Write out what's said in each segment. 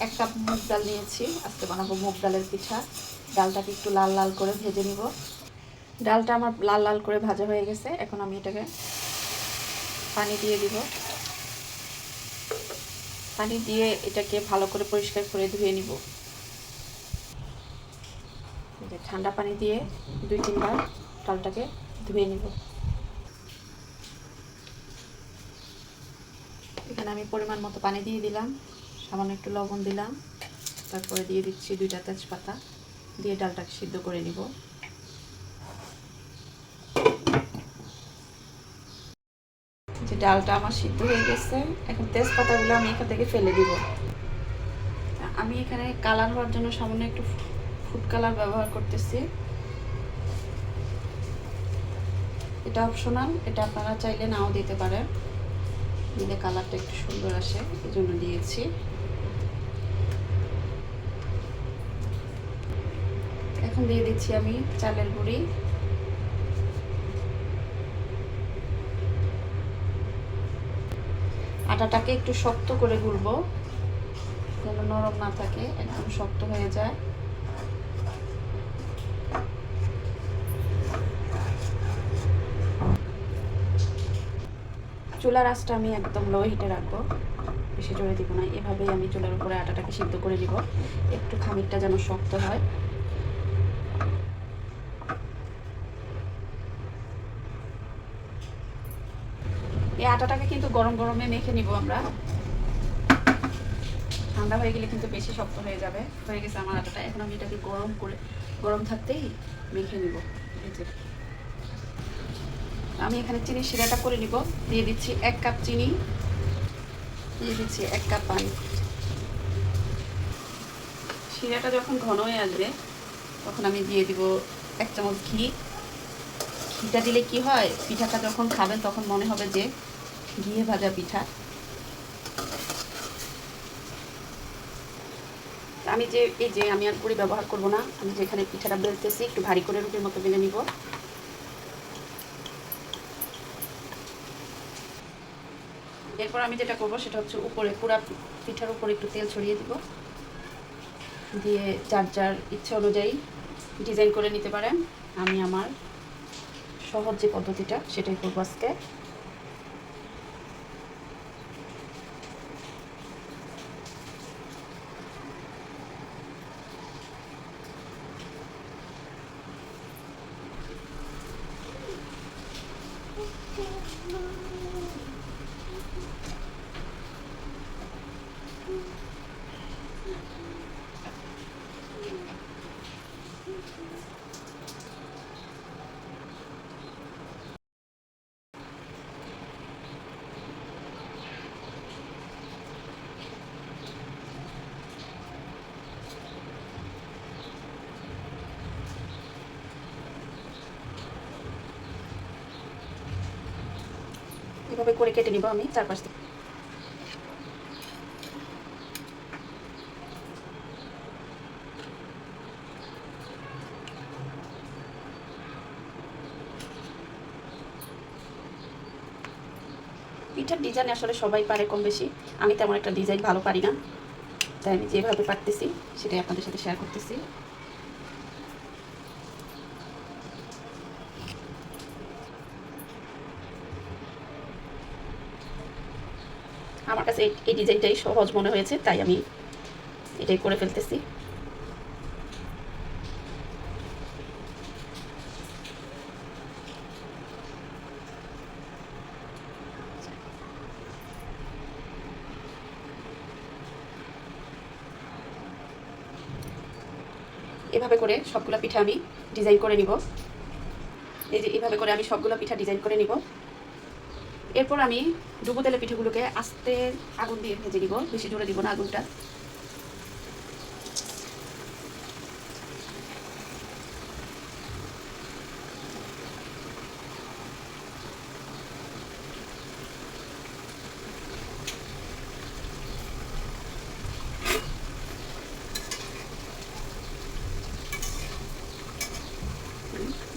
Cup মুগ ডাল নিয়েছি। আজকে বানাবো মুগ ডালের পিঠা। ডালটাকে একটু লাল লাল করে ভেজে নিব। ডালটা আমার লাল লাল করে ভাজা হয়ে গেছে। এখন আমি এটাকে পানি দিয়ে দিব। পানি দিয়ে এটাকে ভালো করে পরিষ্কার করে ধুয়ে নিব। ঠান্ডা পানি দিয়ে দুই তিনবার ডালটাকে ধুয়ে নিব। এখানে আমি পরিমাণ মতো পানি দিয়ে দিলাম। সামান্য একটু লবণ দিলাম। তারপরে দিয়ে দিচ্ছি দুইটা তেজপাতা। দিয়ে ডালটাকে সিদ্ধ করে নিব। যে ডালটা আমার সিদ্ধ হয়ে গেছে, এখন তেজপাতাগুলো আমি এখান থেকে ফেলে দিব। আমি এখানে কালার হওয়ার জন্য সামান্য একটু ফুড কালার ব্যবহার করতেছি। এটা অপশনাল, এটা আপনারা চাইলে নাও দিতে পারেন। দিলে কালারটা একটু সুন্দর আসে এই জন্য দিয়েছি। এখন দিয়ে দিচ্ছি আমি চালের গুঁড়ি। আটাটাকে একটু শক্ত করে গুলবো, যেন নরম না থাকে, একদম শক্ত হয়ে যায়। চুলার আঁচটা আমি একদম লো হিটে রাখব, বেশি জোরে দিব না। এভাবেই আমি চুলার উপরে আটাটাকে সিদ্ধ করে দিব একটু খামিরটা যেন শক্ত হয়। এই আটাটাকে কিন্তু গরম গরমে মেখে নিব আমরা। ঠান্ডা হয়ে গেলে কিন্তু বেশি শক্ত হয়ে যাবে। হয়ে গেছে আমার আটাটা। এখন আমি এটাকে গরম করে, গরম থাকতেই মেখে নিব। আমি এখানে চিনি শিরাটা করে নিব। দিয়ে দিচ্ছি এক কাপ চিনি। দিয়ে দিচ্ছি এক কাপ পানি। শিরাটা যখন ঘন হয়ে আসবে, তখন আমি দিয়ে দিব এক চামচ ঘি। ঘিটা দিলে কি হয়? পিঠাটা যখন খাবেন, তখন মনে হবে যে ঘিয়ে ভাজা পিঠা। আমি যে, এই যে আমি আর কুড়ি ব্যবহার করব না, আমি যেখানে পিঠাটা বেলতেছি, একটু ভারী করে রুটির মতো বেলে নিব। এরপর আমি যেটা করব সেটা হচ্ছে উপরে, পুরা পিঠার উপরে একটু তেল ছড়িয়ে দিব। দিয়ে যার যার ইচ্ছা অনুযায়ী ডিজাইন করে নিতে পারেন। আমি আমার সহজ যে পদ্ধতিটা, সেটাই করব আজকে। এভাবে করে কেটে নিব আমি চারপাশ থেকে পিঠার ডিজাইন আসলে সবাই পারে কম বেশি। আমি তেমন একটা ডিজাইন ভালো পারি না। তাই আমি যেভাবে পারতেছি, সেটাই আপনাদের সাথে শেয়ার করতেছি। আমার কাছে এই- ডিজাইনটাই সহজ মনে হয়েছে, তাই আমি এটাই করে ফেলতেছি। এভাবে করে সবগুলো পিঠা আমি ডিজাইন করে নিব। এই যে এভাবে করে আমি সবগুলো পিঠা ডিজাইন করে নিব। এরপর আমি ডুবো তেলে পিঠেগুলোকে আস্তে আগুন দিয়ে ভেজে নিব। বেশি জোরে দিব না আগুনটা।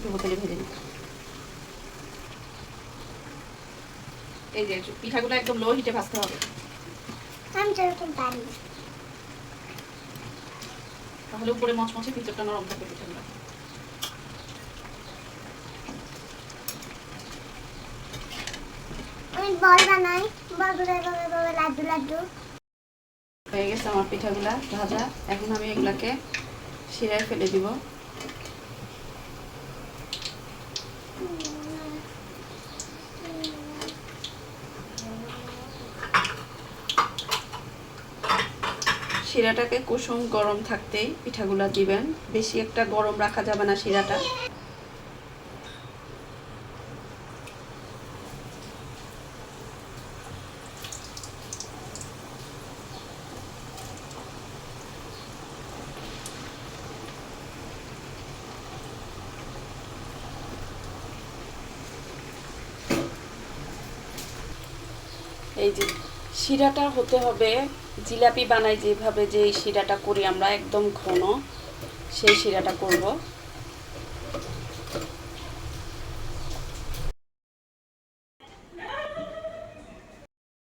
ডুবো তেলে ভেজে নিব। এই যে পিঠাগুলো একদম লো হিটে ভাজতে হবে। আমি যেরকম পারি তাহলে উপরে মচমচে ভিতরটা নরম থাকবে পিঠাগুলো। আমি বল বানাই বলগুলো এভাবে এভাবে লাড্ডু লাড্ডু। হয়ে গেছে আমার পিঠাগুলা ভাজা। এখন আমি এগুলাকে শিরায় ফেলে দিব। শিরাটাকে কুসুম গরম থাকতেই পিঠাগুলা দিবেন। বেশি একটা গরম রাখা যাবে না শিরাটা। এই যে শিরাটা হতে হবে জিলাপি বানাই যেভাবে যে শিরাটা করি আমরা একদম ঘন সেই শিরাটা করব।